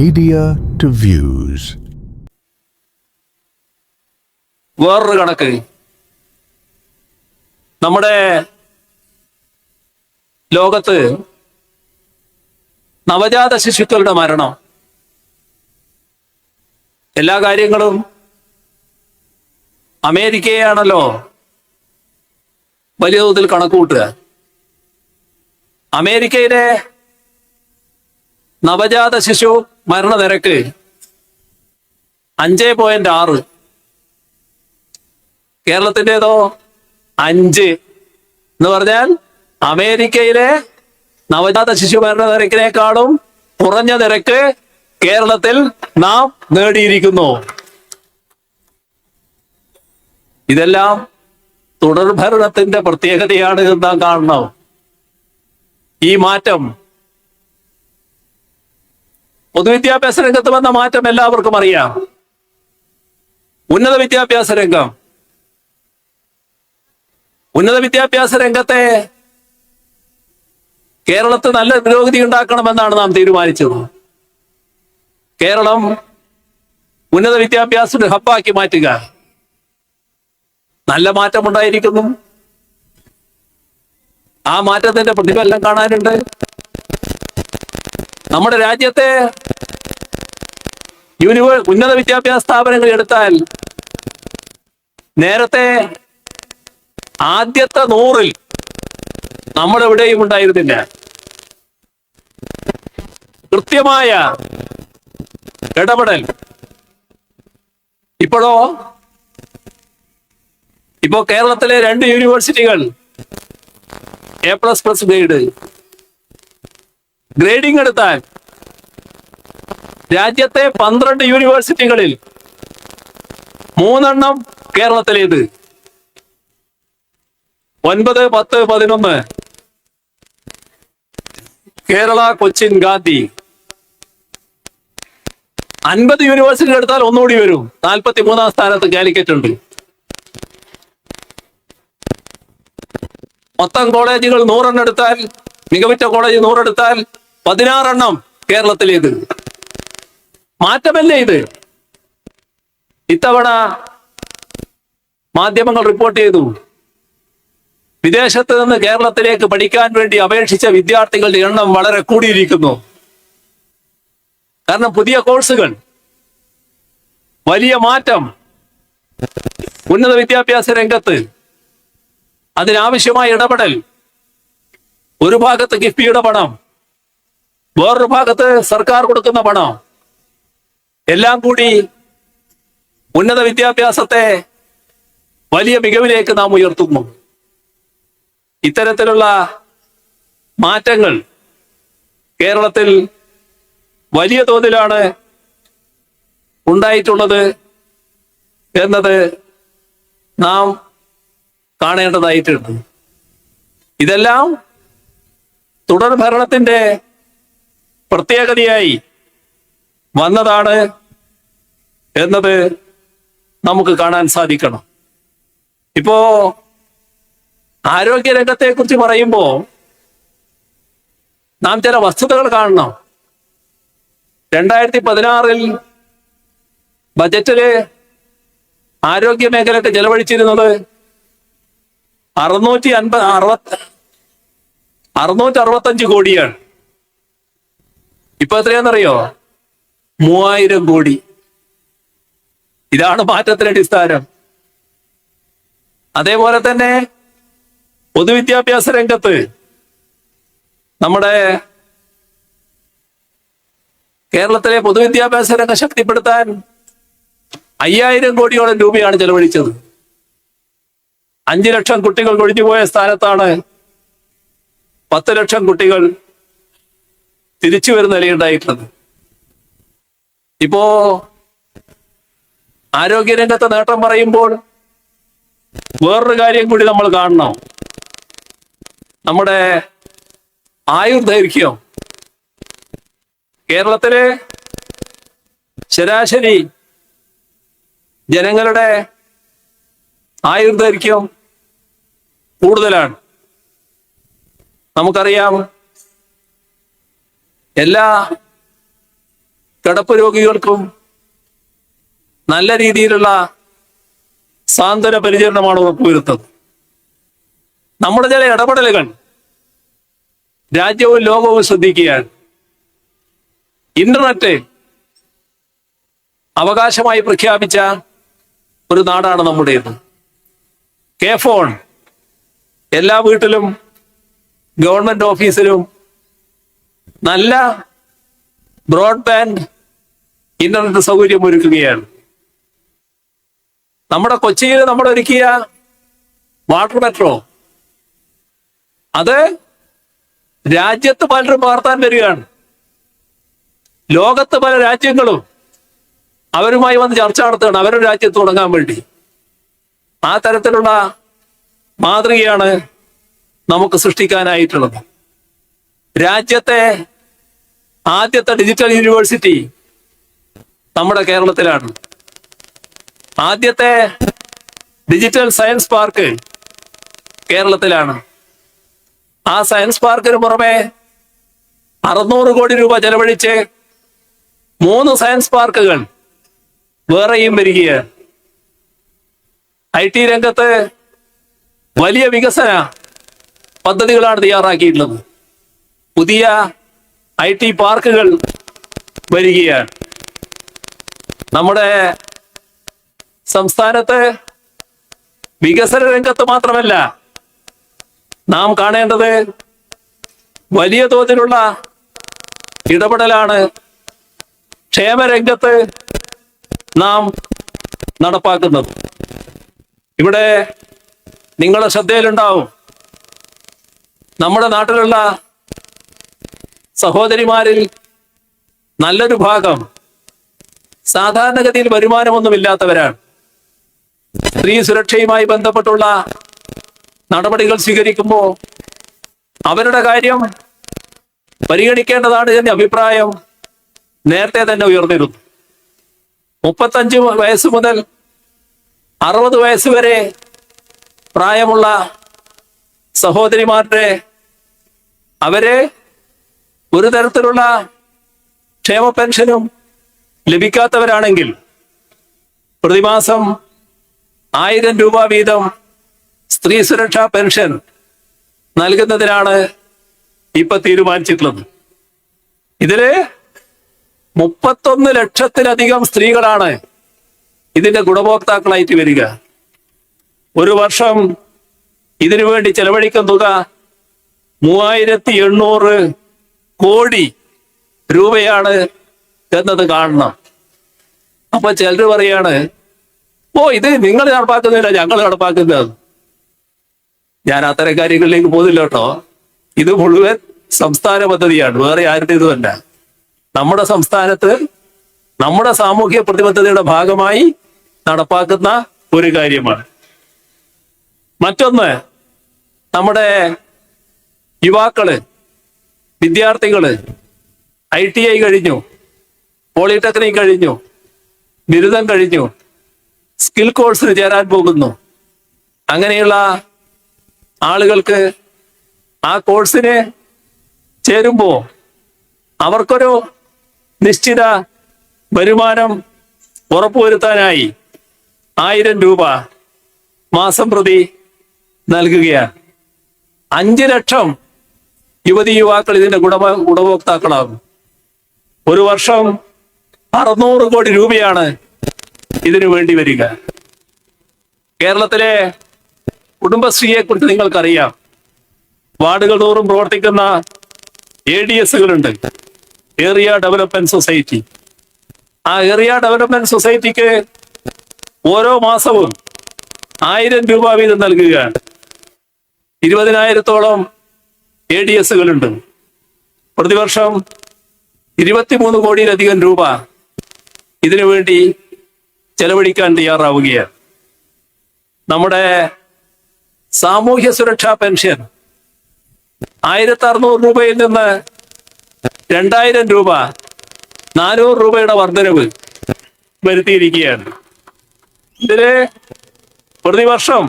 Media to views വേറൊരു കണക്ക്. നമ്മുടെ ലോകത്ത് നവജാത ശിശുക്കളുടെ മരണം. എല്ലാ കാര്യങ്ങളും അമേരിക്കയാണല്ലോ വലിയ തോതിൽ കണക്ക് കൂട്ടുക അമേരിക്കയിലെ നവജാത ശിശു മരണനിരക്ക് അഞ്ച് പോയിന്റ് ആറ്. കേരളത്തിന്റെതോ അഞ്ച്. എന്ന് പറഞ്ഞാൽ അമേരിക്കയിലെ നവജാത ശിശു മരണ നിരക്കിനേക്കാളും കുറഞ്ഞ നിരക്ക് കേരളത്തിൽ നാം നേടിയിരിക്കുന്നു. ഇതെല്ലാം തുടർഭരണത്തിന്റെ പ്രത്യേകതയാണ് നാം കാണണം. ഈ മാറ്റം പൊതുവിദ്യാഭ്യാസ രംഗത്ത് വന്ന മാറ്റം എല്ലാവർക്കും അറിയാം. ഉന്നത വിദ്യാഭ്യാസ രംഗം. ഉന്നത വിദ്യാഭ്യാസ രംഗത്തെ കേരളത്തെ നല്ല പുരോഗതി ഉണ്ടാക്കണമെന്നാണ് നാം തീരുമാനിച്ചത്. കേരളം ഉന്നത വിദ്യാഭ്യാസ ഹബ്ബാക്കി മാറ്റുക. നല്ല മാറ്റമുണ്ടായിരിക്കുന്നു. ആ മാറ്റത്തിന്റെ പ്രതിഫലനം കാണാനുണ്ട്. നമ്മുടെ രാജ്യത്തെ യൂണിവേ ഉന്നത വിദ്യാഭ്യാസ സ്ഥാപനങ്ങൾ എടുത്താൽ നേരത്തെ ആദ്യത്തെ നൂറിൽ നമ്മുടെ ഇവിടെയും ഉണ്ടായിരുന്നില്ല. കൃത്യമായ ഇടപെടൽ. ഇപ്പോഴോ? ഇപ്പോ കേരളത്തിലെ രണ്ട് യൂണിവേഴ്സിറ്റികൾ A plus plus grade. Grading എടുത്താൽ രാജ്യത്തെ പന്ത്രണ്ട് യൂണിവേഴ്സിറ്റികളിൽ മൂന്നെണ്ണം കേരളത്തിലേത്? ഒൻപത് പത്ത് പതിനൊന്ന്. കേരള കൊച്ചിൻ ഗാന്ധി. അൻപത് യൂണിവേഴ്സിറ്റി എടുത്താൽ ഒന്നുകൂടി വരും. നാൽപ്പത്തി മൂന്നാം സ്ഥാനത്ത് കാലിക്കറ്റ് ഉണ്ട്. മൊത്തം കോളേജുകൾ നൂറെണ്ണം എടുത്താൽ മികവുറ്റ കോളേജ് നൂറെടുത്താൽ പതിനാറെണ്ണം കേരളത്തിലേത്. മാറ്റമല്ലേ ഇത്? ഇത്തവണ മാധ്യമങ്ങൾ റിപ്പോർട്ട് ചെയ്തു. വിദേശത്ത് നിന്ന് കേരളത്തിലേക്ക് പഠിക്കാൻ വേണ്ടി അപേക്ഷിച്ച വിദ്യാർത്ഥികളുടെ എണ്ണം വളരെ കൂടിയിരിക്കുന്നു. കാരണം പുതിയ കോഴ്സുകൾ. വലിയ മാറ്റം. ഉന്നത വിദ്യാഭ്യാസ രംഗത്ത്. അതിനാവശ്യമായ ഇടപെടൽ. ഒരു ഭാഗത്ത് കിഫ്ബിയുടെ പണം. വേറൊരു ഭാഗത്ത് സർക്കാർ കൊടുക്കുന്ന പണം. എല്ലാം കൂടി ഉന്നത വിദ്യാഭ്യാസത്തെ വലിയ മികവിലേക്ക് നാം ഉയർത്തുന്നു. ഇത്തരത്തിലുള്ള മാറ്റങ്ങൾ കേരളത്തിൽ വലിയ തോതിലാണ് ഉണ്ടായിട്ടുള്ളത് എന്നത് നാം കാണേണ്ടതായിട്ടുണ്ട്. ഇതെല്ലാം തുടർ ഭരണത്തിന്റെ പ്രത്യേകതയായി വന്നതാണ് എന്നത് നമുക്ക് കാണാൻ സാധിക്കണം. ഇപ്പോ ആരോഗ്യ രംഗത്തെ കുറിച്ച് പറയുമ്പോ നാം ചില വസ്തുതകൾ കാണണം. രണ്ടായിരത്തി പതിനാറിൽ ബജറ്റിൽ ആരോഗ്യ മേഖലക്ക് ചെലവഴിച്ചിരുന്നത് അറുന്നൂറ്റി അൻപത് അറുപത്തി അറുന്നൂറ്റി അറുപത്തഞ്ച് കോടിയാണ്. ഇപ്പൊ എത്രയാണെന്നറിയോ? മൂവായിരം കോടി. ഇതാണ് മാറ്റത്തിന്റെ അടിസ്ഥാനം. അതേപോലെ തന്നെ പൊതുവിദ്യാഭ്യാസ രംഗത്ത് നമ്മുടെ കേരളത്തിലെ പൊതുവിദ്യാഭ്യാസ രംഗം ശക്തിപ്പെടുത്താൻ അയ്യായിരം കോടിയോളം രൂപയാണ് ചെലവഴിച്ചത്. അഞ്ചു ലക്ഷം കുട്ടികൾ ഒഴിഞ്ഞുപോയ സ്ഥാനത്താണ് പത്ത് ലക്ഷം കുട്ടികൾ തിരിച്ചു വരുന്ന നിലയുണ്ടായിട്ടുള്ളത് ഇപ്പോ ആരോഗ്യരംഗത്തെ നേട്ടം പറയുമ്പോൾ വേറൊരു കാര്യം കൂടി നമ്മൾ കാണണം. നമ്മുടെ ആയുർദൈർഘ്യം കേരളത്തിലെ ശരാശരി ജനങ്ങളുടെ ആയുർദൈർഘ്യം കൂടുതലാണ്. നമുക്കറിയാം എല്ലാ കിടപ്പ് നല്ല രീതിയിലുള്ള സാന്ത്വന പരിചരണമാണ് ഉറപ്പുവരുത്തുന്നത് നമ്മുടെ ചില ഇടപെടലുകൾ രാജ്യവും ലോകവും ശ്രദ്ധിക്കുകയാണ്. ഇന്റർനെറ്റ് അവകാശമായി പ്രഖ്യാപിച്ച ഒരു നാടാണ് നമ്മുടേത്. K phone. എല്ലാ വീട്ടിലും ഗവൺമെന്റ് ഓഫീസിലും നല്ല ബ്രോഡ്ബാൻഡ് ഇന്റർനെറ്റ് സൗകര്യം ഒരുക്കുകയാണ്. നമ്മുടെ കൊച്ചിയിൽ നമ്മൾ ഒരുക്കിയ വാട്ടർ മെട്രോ അത് രാജ്യത്ത് പലരും പകർത്താൻ വരികയാണ്. ലോകത്ത് പല രാജ്യങ്ങളും അവരുമായി വന്ന് ചർച്ച നടത്തുകയാണ്. അവരുടെ രാജ്യത്ത് തുടങ്ങാൻ വേണ്ടി. ആ തരത്തിലുള്ള മാതൃകയാണ് നമുക്ക് സൃഷ്ടിക്കാനായിട്ടുള്ളത്. രാജ്യത്തെ ആദ്യത്തെ ഡിജിറ്റൽ യൂണിവേഴ്സിറ്റി നമ്മുടെ കേരളത്തിലാണ്. ആദ്യത്തെ ഡിജിറ്റൽ സയൻസ് പാർക്ക് കേരളത്തിലാണ്. ആ സയൻസ് പാർക്കിന് പുറമെ അറുന്നൂറ് കോടി രൂപ ചെലവഴിച്ച് മൂന്ന് സയൻസ് പാർക്കുകൾ വേറെയും വരികയാണ്. ഐ ടി രംഗത്ത് വലിയ വികസന പദ്ധതികളാണ് തയ്യാറാക്കിയിട്ടുള്ളത്. പുതിയ ഐ ടി പാർക്കുകൾ വരികയാണ്. നമ്മുടെ സംസ്ഥാനത്ത് വികസന രംഗത്ത് മാത്രമല്ല നാം കാണേണ്ടത് വലിയ തോതിലുള്ള ഇടപെടലാണ് ക്ഷേമരംഗത്ത് നാം നടപ്പാക്കുന്നത്. ഇവിടെ നിങ്ങളുടെ ശ്രദ്ധയിലുണ്ടാവും. നമ്മുടെ നാട്ടിലുള്ള സഹോദരിമാരിൽ നല്ലൊരു ഭാഗം സാധാരണഗതിയിൽ വരുമാനമൊന്നുമില്ലാത്തവരാണ്. സ്ത്രീ സുരക്ഷയുമായി ബന്ധപ്പെട്ടുള്ള നടപടികൾ സ്വീകരിക്കുമ്പോൾ അവരുടെ കാര്യം പരിഗണിക്കേണ്ടതാണ് എന്ന അഭിപ്രായം നേരത്തെ തന്നെ ഉയർന്നിരുന്നു. മുപ്പത്തഞ്ച് വയസ്സ് മുതൽ അറുപത് വയസ്സ് വരെ പ്രായമുള്ള സഹോദരിമാരുടെ അവരെ ഒരു തരത്തിലുള്ള ക്ഷേമ പെൻഷനും ലഭിക്കാത്തവരാണെങ്കിൽ പ്രതിമാസം ആയിരം രൂപ വീതം സ്ത്രീ സുരക്ഷാ പെൻഷൻ നൽകുന്നതിനാണ് ഇപ്പൊ തീരുമാനിച്ചിട്ടുള്ളത്. ഇതിൽ മുപ്പത്തൊന്ന് ലക്ഷത്തിലധികം സ്ത്രീകളാണ് ഇതിന്റെ ഗുണഭോക്താക്കളായിട്ട് വരിക. ഒരു വർഷം ഇതിനു വേണ്ടി ചെലവഴിക്കുന്ന തുക മൂവായിരത്തി എണ്ണൂറ് കോടി രൂപയാണ് എന്നത് കാണണം. അപ്പൊ ചിലർ പറയാണ് ഓ ഇത് നിങ്ങൾ നടപ്പാക്കുന്നില്ല ഞങ്ങൾ നടപ്പാക്കുന്നത്. ഞാൻ അത്തരം കാര്യങ്ങളിലേക്ക് പോകുന്നില്ല കേട്ടോ. ഇത് മുഴുവൻ സംസ്ഥാന പദ്ധതിയാണ് വേറെ ആരുടെ ഇതുമല്ല. നമ്മുടെ സംസ്ഥാനത്ത് നമ്മുടെ സാമൂഹ്യ പ്രതിബദ്ധതയുടെ ഭാഗമായി നടപ്പാക്കുന്ന ഒരു കാര്യമാണ്. മറ്റൊന്ന് നമ്മുടെ യുവാക്കൾ വിദ്യാർത്ഥികൾ ഐ ടി ഐ കഴിഞ്ഞു പോളിടെക്നിക് കഴിഞ്ഞു ബിരുദം കഴിഞ്ഞു സ്കിൽ കോഴ്സിന് ചേരാൻ പോകുന്നു. അങ്ങനെയുള്ള ആളുകൾക്ക് ആ കോഴ്സിന് ചേരുമ്പോൾ അവർക്കൊരു നിശ്ചിത വരുമാനം ഉറപ്പുവരുത്താനായി ആയിരം രൂപ മാസം പ്രതി നൽകുകയാണ്. അഞ്ച് ലക്ഷം യുവതി യുവാക്കൾ ഇതിന്റെ ഗുണഭ ഗുണഭോക്താക്കളാകും. ഒരു വർഷം അറുന്നൂറ് കോടി രൂപയാണ് ഇതിനു വേണ്ടി വരിക. കേരളത്തിലെ കുടുംബശ്രീയെ കുറിച്ച് നിങ്ങൾക്കറിയാം. വാർഡുകൾ തോറും പ്രവർത്തിക്കുന്ന എ ഡി എസുകളുണ്ട് ഏറിയ ഡെവലപ്മെന്റ് സൊസൈറ്റി. ആ ഏറിയ ഡെവലപ്മെന്റ് സൊസൈറ്റിക്ക് ഓരോ മാസവും ആയിരം രൂപ വീതം നൽകുകയാണ്. ഇരുപതിനായിരത്തോളം എ ഡി എസുകളുണ്ട് പ്രതിവർഷം ഇരുപത്തിമൂന്ന് കോടിയിലധികം രൂപ ഇതിനു വേണ്ടി ചെലവഴിക്കാൻ തയ്യാറാവുകയാണ്. നമ്മുടെ സാമൂഹ്യ സുരക്ഷാ പെൻഷൻ ആയിരത്തി അറുന്നൂറ് രൂപയിൽ നിന്ന് രണ്ടായിരം രൂപ നാനൂറ് രൂപയുടെ വർധനവ് വരുത്തിയിരിക്കുകയാണ്. ഇതിന് പ്രതിവർഷം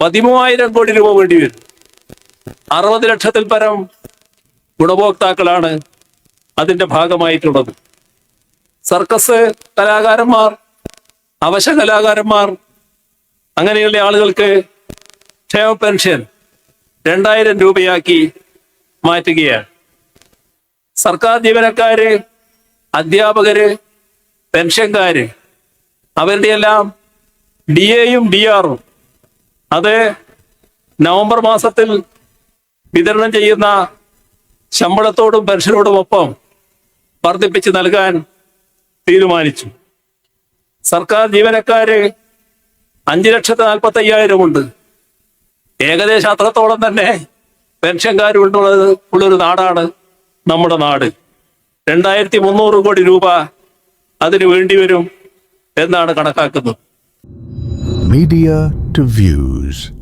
പതിമൂവായിരം കോടി രൂപ വേണ്ടി വരും. അറുപത് ലക്ഷത്തിൽ പരം ഗുണഭോക്താക്കളാണ് അതിന്റെ ഭാഗമായിട്ടുള്ളത്. സർക്കസ് കലാകാരന്മാർ അവശ കലാകാരന്മാർ അങ്ങനെയുള്ള ആളുകൾക്ക് ക്ഷേമ പെൻഷൻ രണ്ടായിരം രൂപയാക്കി മാറ്റുകയാണ്. സർക്കാർ ജീവനക്കാര് അധ്യാപകര് പെൻഷൻകാര് അവരുടെ എല്ലാം ഡി എയും ഡി ആറും. അത് നവംബർ മാസത്തിൽ വിതരണം ചെയ്യുന്ന ശമ്പളത്തോടും പെൻഷനോടുമൊപ്പം വർദ്ധിപ്പിച്ച് നൽകാൻ തീരുമാനിച്ചു. സർക്കാർ ജീവനക്കാര് അഞ്ചു ലക്ഷത്തി നാൽപ്പത്തി അയ്യായിരം ഉണ്ട്. ഏകദേശം അത്രത്തോളം തന്നെ പെൻഷൻകാരുള്ളത് ഉള്ളൊരു നാടാണ് നമ്മുടെ നാട്. രണ്ടായിരത്തി മുന്നൂറ് കോടി രൂപ അതിന് വേണ്ടിവരും എന്നാണ് കണക്കാക്കുന്നത്. Media to views.